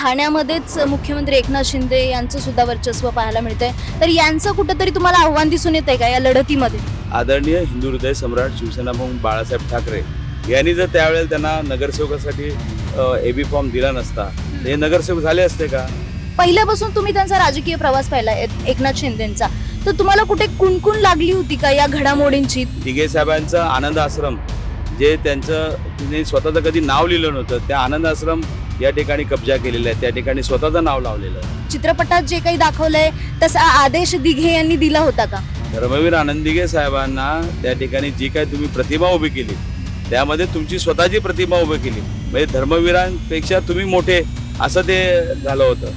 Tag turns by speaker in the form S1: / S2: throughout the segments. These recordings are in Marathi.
S1: ठाण्यामध्येच मुख्यमंत्री एकनाथ शिंदे यांचं सुद्धा वर्चस्व पाहायला मिळतंय. तर यांचं कुठंतरी तुम्हाला आव्हान दिसून येतंय का या लढतीमध्ये?
S2: आदरणीय हिंदू हृदय सम्राट शिवसेना प्रमुख बाळासाहेब ठाकरे यांनी जर त्यावेळेला त्यांना नगरसेवकासाठी ए बी फॉर्म दिला नसता हे नगरसेवक झाले असते का?
S1: पहिल्यापासून तुम्ही त्यांचा राजकीय प्रवास पाहिला एक- एकनाथ शिंदेचा. तर तुम्हाला कुठे कुणकुण लागली होती का या घडामोडींची?
S2: दिघे साहेबांचं आनंद आश्रम जे त्यांचं तिने स्वतःचं कधी नाव लिहिलं नव्हतं त्या आनंद आश्रम या ठिकाणी कब्जा केलेला आहे त्या ठिकाणी स्वतःचं नाव लावलेलं आहे.
S1: चित्रपटात जे काही दाखवलंय तसा आदेश दिघे यांनी दिला होता का?
S2: धर्मवीर आनंद दिघे साहेबांना त्या ठिकाणी जी काय तुम्ही प्रतिमा उभी केली त्यामध्ये तुमची स्वतःची प्रतिमा उभी केली. म्हणजे धर्मवीरांपेक्षा तुम्ही मोठे असं ते झालं होतं.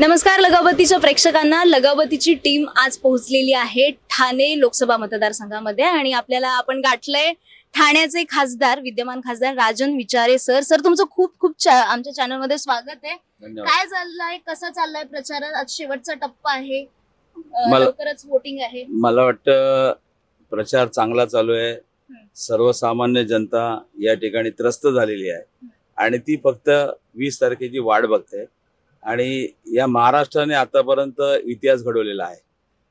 S1: नमस्कार लगावतीच्या प्रेक्षकांना. लगावतीची टीम आज पोहोचलेली आहे ठाणे लोकसभा मतदारसंघामध्ये आणि आपल्याला आपण गाठलंय ठाण्याचे खासदार विद्यमान खासदार राजन विचारे सर. सर तुमचं खूप खूप आमच्या चॅनलमध्ये स्वागत आहे. काय चाललंय? कसा चाललाय प्रचार? आज शेवटचा टप्पा आहे. लवकरच वोटिंग आहे.
S2: मला वाटतं प्रचार चांगला चालू आहे. सर्वसामान्य जनता या ठिकाणी त्रस्त झालेली आहे. आणि ती फक्त वीस तारखेची वाट बघते. आणि या महाराष्ट्राने आतापर्यंत इतिहास घडवलेला आहे.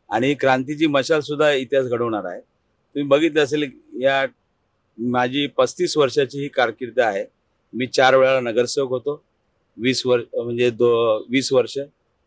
S2: आणि क्रांतीची मशाल सुद्धा इतिहास घडवणार आहे. तुम्ही बघितलं असेल या माझी पस्तीस वर्षाची ही कारकीर्द आहे. मी चार वेळा नगरसेवक होतो. वीस वर्ष म्हणजे दो वीस वर्ष.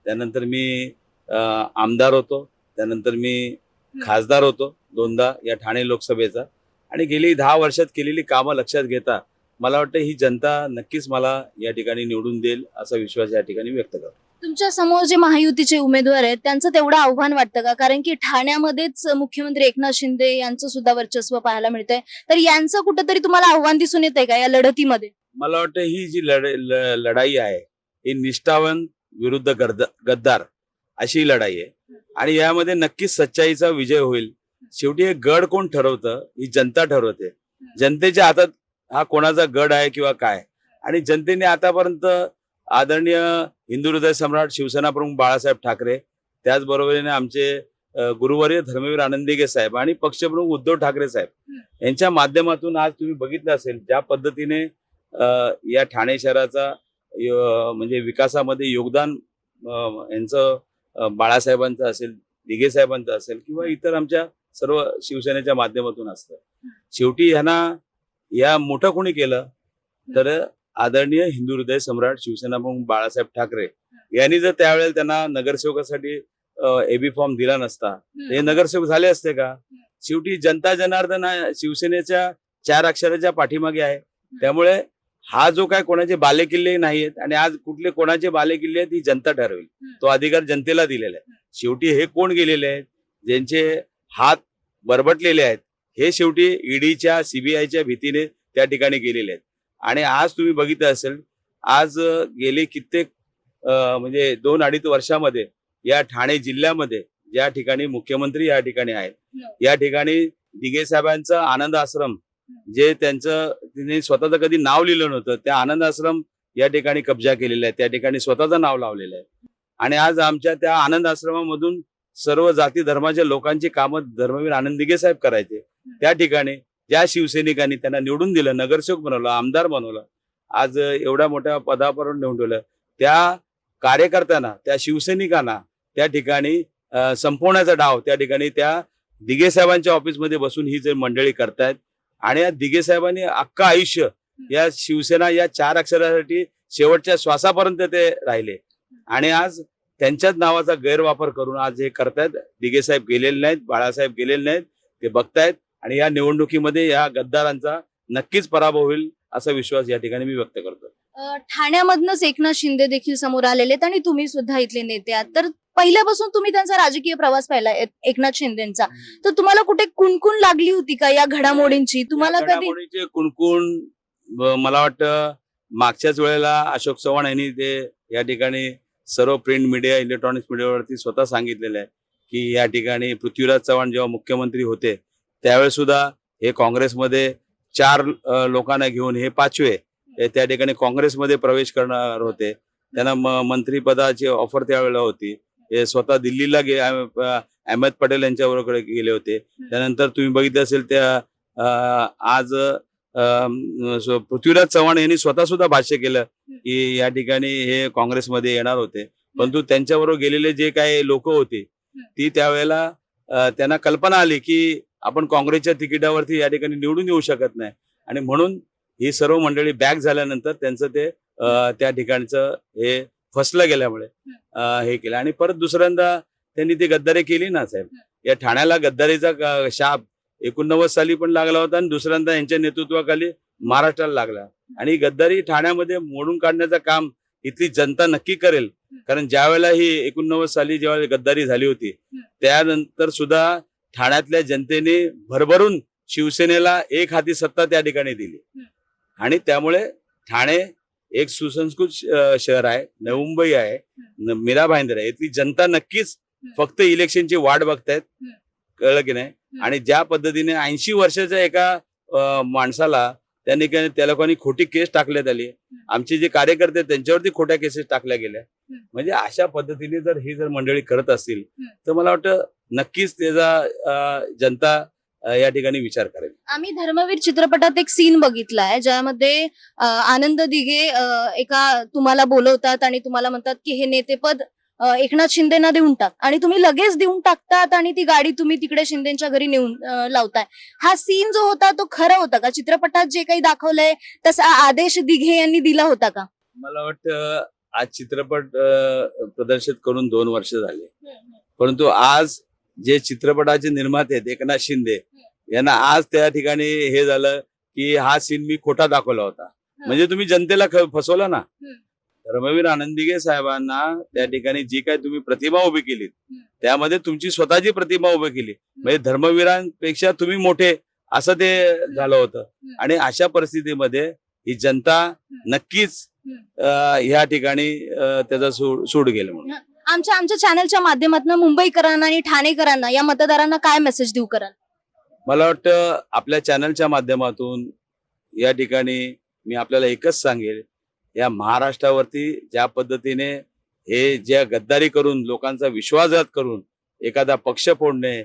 S2: त्यानंतर मी आमदार होतो. त्यानंतर मी खासदार होतो दोनदा या ठाणे लोकसभेचा. आणि गेली दहा वर्षात केलेली कामं लक्षात घेता मला वाटतं ही जनता नक्कीच मला या ठिकाणी निवडून देईल असा विश्वास या ठिकाणी व्यक्त करतो.
S1: तुमच्यासमोर जे महायुतीचे उमेदवार आहेत त्यांचं तेवढं आव्हान वाटतं का? कारण की ठाण्यामध्येच मुख्यमंत्री एकनाथ शिंदे यांचं सुद्धा वर्चस्व पाहायला मिळतंय. तर यांचं कुठंतरी तुम्हाला आव्हान दिसून येतंय का या लढतीमध्ये?
S2: मला वाटतं ही जी लढ लढाई आहे ही निष्ठावन विरुद्ध गर्द गद्दार अशी लढाई आहे. आणि यामध्ये नक्कीच सच्चाईचा विजय होईल. शेवटी हे गड कोण ठरवतं? ही जनता ठरवते. जनतेच्या हातात हा कोणाचा गड आहे किंवा काय? आणि जनतेने आतापर्यंत आदरणीय हिंदू हृदय सम्राट शिवसेना प्रमुख बाळासाहेब ठाकरे त्याचबरोबरीने आमचे गुरुवर्य धर्मवीर आनंदिगे साहेब आणि पक्षप्रमुख उद्धव ठाकरे साहेब यांच्या माध्यमातून आज तुम्ही बघितलं असेल ज्या पद्धतीने या ठाणे शहराचा म्हणजे विकासामध्ये योगदान यांचं बाळासाहेबांचं असेल दिघे साहेबांचं असेल किंवा इतर आमच्या सर्व शिवसेनेच्या माध्यमातून असतं. शेवटी ह्यांना या मोठं कोणी केलं तर आदरणीय हिंदू हृदय सम्राट शिवसेना प्रमुख बाळासाहेब ठाकरे यांनी जर त्यावेळेला त्यांना नगरसेवकासाठी ए बी फॉर्म दिला नसता हे नगरसेवक झाले असते का? शेवटी जनता जनार्दन हा शिवसेनेच्या चार अक्षराच्या पाठीमागे आहे. त्यामुळे हा जो काय कोणाचे बालेकिल्ले नाहीयेत आणि आज कुठले कोणाचे बालेकिल्ले आहेत ही जनता ठरवेल. तो अधिकार जनतेला दिलेला आहे. शेवटी हे कोण गेलेले आहेत? ज्यांचे हात बरबटलेले आहेत हे शेवटी ईडीच्या सीबीआयच्या भीतीने त्या ठिकाणी गेलेले आहेत. आणि आज तुम्ही बघितलं असेल आज गेले कित्येक म्हणजे दोन अडीच वर्षामध्ये या ठाणे जिल्ह्यामध्ये ज्या ठिकाणी मुख्यमंत्री या ठिकाणी आहेत या ठिकाणी दिघे साहेबांचं आनंद आश्रम जे त्यांचं तिने स्वतःचं कधी नाव लिहिलं नव्हतं त्या आनंद आश्रम या ठिकाणी कब्जा केलेला आहे त्या ठिकाणी स्वतःचं नाव लावलेलं आहे. आणि आज आमच्या त्या आनंद आश्रमामधून सर्व जाती धर्माच्या लोकांची कामं धर्मवीर आनंद दिघे साहेब करायचे. त्या ठिकाणी ज्या शिवसैनिकांनी त्यांना निवडून दिलं नगरसेवक बनवलं आमदार बनवलं आज एवढ्या मोठ्या पदापर्यंत नेऊन ठेवलं त्या कार्यकर्त्यांना त्या शिवसैनिकांना त्या ठिकाणी संपवण्याचा डाव त्या ठिकाणी त्या दिघे साहेबांच्या ऑफिसमध्ये बसून ही जे मंडळी करतायत आणि या दिघे साहेबांनी अख्खं आयुष्य या शिवसेना या चार अक्षरासाठी शेवटच्या श्वासापर्यंत ते राहिले. आणि आज त्यांच्याच नावाचा गैरवापर करून आज हे करतायत. दिघे साहेब गेलेले नाहीत बाळासाहेब गेलेले नाहीत ते बघतायत. आणि या निवडणुकीमध्ये या गद्दारांचा नक्कीच पराभव होईल असा विश्वास या ठिकाणी मी व्यक्त करतो
S1: ठाण्यामधनच एकनाथ शिंदे देखील समोर आलेले आहेत आणि तुम्ही सुद्धा इथले नेते आहात. तर पहिल्यापासून तुम्ही त्यांचा राजकीय प्रवास पाहिला एकनाथ शिंदेचा. तर तुम्हाला कुठे कुणकुण लागली होती का या घडामोडींची? तुम्हाला कधी
S2: कुणकुण मला वाटतं मागच्याच वेळेला अशोक चव्हाण यांनी ते या ठिकाणी सर्व प्रिंट मीडिया इलेक्ट्रॉनिक्स मीडियावरती स्वतः सांगितलेलं आहे की या ठिकाणी पृथ्वीराज चव्हाण जेव्हा मुख्यमंत्री होते त्यावेळेस सुद्धा हे काँग्रेसमध्ये चार लोकांना घेऊन हे पाचवे त्या ठिकाणी काँग्रेसमध्ये प्रवेश करणार होते. त्यांना मंत्रीपदाची ऑफर त्यावेळेला होती. हे स्वतः दिल्लीला गे अहमद पटेल यांच्याबरोबर गेले होते. त्यानंतर तुम्ही बघितलं असेल त्या आज पृथ्वीराज चव्हाण यांनी स्वतः सुद्धा भाष्य केलं की या ठिकाणी हे काँग्रेसमध्ये येणार होते. परंतु त्यांच्याबरोबर गेलेले जे काही लोक होते ती त्यावेळेला त्यांना कल्पना आली की आपण काँग्रेसच्या तिकिटावरती या ठिकाणी निवडून येऊ शकत नाही. आणि म्हणून ही सर्व मंडळी बॅक झाल्यानंतर त्यांचं ते त्या ठिकाणचं हे फसलं गेल्यामुळे हे केलं. आणि परत दुसऱ्यांदा त्यांनी ती गद्दारी केली ना साहेब? या ठाण्याला गद्दारीचा शाप एकोणनव्वद साली पण लागला होता आणि दुसऱ्यांदा यांच्या नेतृत्वाखाली महाराष्ट्राला लागला. आणि गद्दारी ठाण्यामध्ये मोडून काढण्याचं काम इथली जनता नक्की करेल. कारण ज्यावेळेला ही एकोणनव्वद साली जेव्हा गद्दारी झाली होती त्यानंतर सुद्धा ठाण्यातल्या जनतेने भरभरून शिवसेनेला एक हाती सत्ता त्या ठिकाणी दिली. आणि त्यामुळे ठाणे एक सुसंस्कृत शहर आहे नवी मुंबई आहे मीरा भाईंदर आहे. इथली जनता नक्कीच फक्त इलेक्शनची वाट बघतायत. कळलं की नाही? आणि ज्या पद्धतीने ऐंशी वर्षाच्या एका माणसाला त्यांनी त्या लोकांनी खोटी केस टाकण्यात आली. आमचे जे कार्यकर्ते त्यांच्यावरती खोट्या केसेस टाकल्या गेल्या. म्हणजे अशा पद्धतीने जर ही जर मंडळी करत असतील तर मला वाटतं नक्कीच त्याचा जनता या ठिकाणी विचार करेल.
S1: आम्ही धर्मवीर चित्रपटात एक सीन बघितलाय ज्यामध्ये अ, आनंद दिघे एका तुम्हाला बोलवतात आणि तुम्हाला म्हणतात की हे नेतेपद एकनाथ शिंदेना देऊन टाक. आणि तुम्ही लगेच देऊन टाकतात आणि ती गाडी तुम्ही तिकडे शिंदेच्या घरी नेऊन लावताय. हा सीन जो होता तो खरा होता का? चित्रपटात जे काही दाखवलंय तसा आदेश दिघे यांनी दिला होता का?
S2: मला वाटतं आज चित्रपट प्रदर्शित करून दोन वर्ष झाले. परंतु आज जे चित्रपटाचे निर्माते आहेत एकनाथ शिंदे यांना आज त्या ठिकाणी हे झालं की हा सीन मी खोटा दाखवला होता. म्हणजे तुम्ही जनतेला फसवला ना? धर्मवीर आनंदिगे साहेबांना त्या ठिकाणी जी काय तुम्ही प्रतिमा उभी केली त्यामध्ये तुमची स्वतःची प्रतिमा उभी केली. म्हणजे धर्मवीरांपेक्षा तुम्ही मोठे असं ते झालं होतं. आणि अशा परिस्थितीमध्ये ही जनता नक्कीच ह्या ठिकाणी त्याचा सूड सूड गेलं म्हणून.
S1: आमच्या आमच्या चॅनलच्या माध्यमातून मुंबईकरांना आणि ठाणेकरांना या मतदारांना काय मेसेज देऊ कराल?
S2: मला वाटतं आपल्या चॅनलच्या माध्यमातून या ठिकाणी मी आपल्याला एकच सांगेल या महाराष्ट्रावरती ज्या पद्धतीने हे ज्या गद्दारी करून लोकांचा विश्वासघात करून एखादा पक्ष फोडणे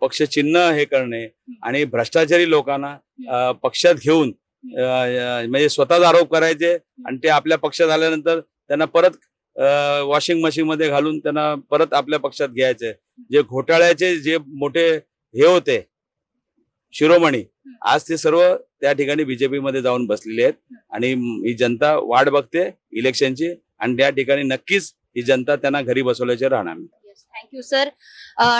S2: पक्ष चिन्ह हे करणे आणि भ्रष्टाचारी लोकांना पक्षात घेऊन म्हणजे स्वतःच आरोप करायचे आणि ते आपल्या पक्षात आल्यानंतर त्यांना परत वॉशिंग मशीन मध्ये घालून त्यांना परत आपल्या पक्षात घ्यायचे. जे घोटाळ्याचे जे मोठे हे होते शिरोमणी आज ते सर्व त्या ठिकाणी बीजेपी मध्ये जाऊन बसलेले आहेत आणि ही जनता वाट बघते इलेक्शनची आणि त्या ठिकाणी नक्कीच ही जनता त्यांना घरी बसवल्याचे राहणार
S1: थँक्यू सर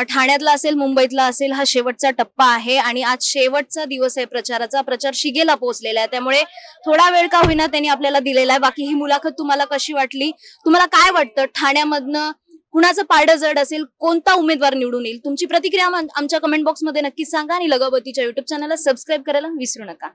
S1: ठाण्यातला असेल मुंबईतला असेल हा शेवटचा टप्पा आहे आणि आज शेवटचा दिवस आहे प्रचाराचा. प्रचार शिगेला पोहोचलेला आहे. त्यामुळे थोडा वेळ का होईना त्यांनी आपल्याला दिलेला आहे. बाकी ही मुलाखत तुम्हाला कशी वाटली? तुम्हाला काय वाटतं? ठाण्यामधनं कुणाचं पारडं जड असेल? कोणता उमेदवार निवडून येईल? तुमची प्रतिक्रिया आमच्या कमेंट बॉक्समध्ये नक्की सांगा आणि लगावतीच्या युट्यूब चॅनलला सबस्क्राईब करायला विसरू नका.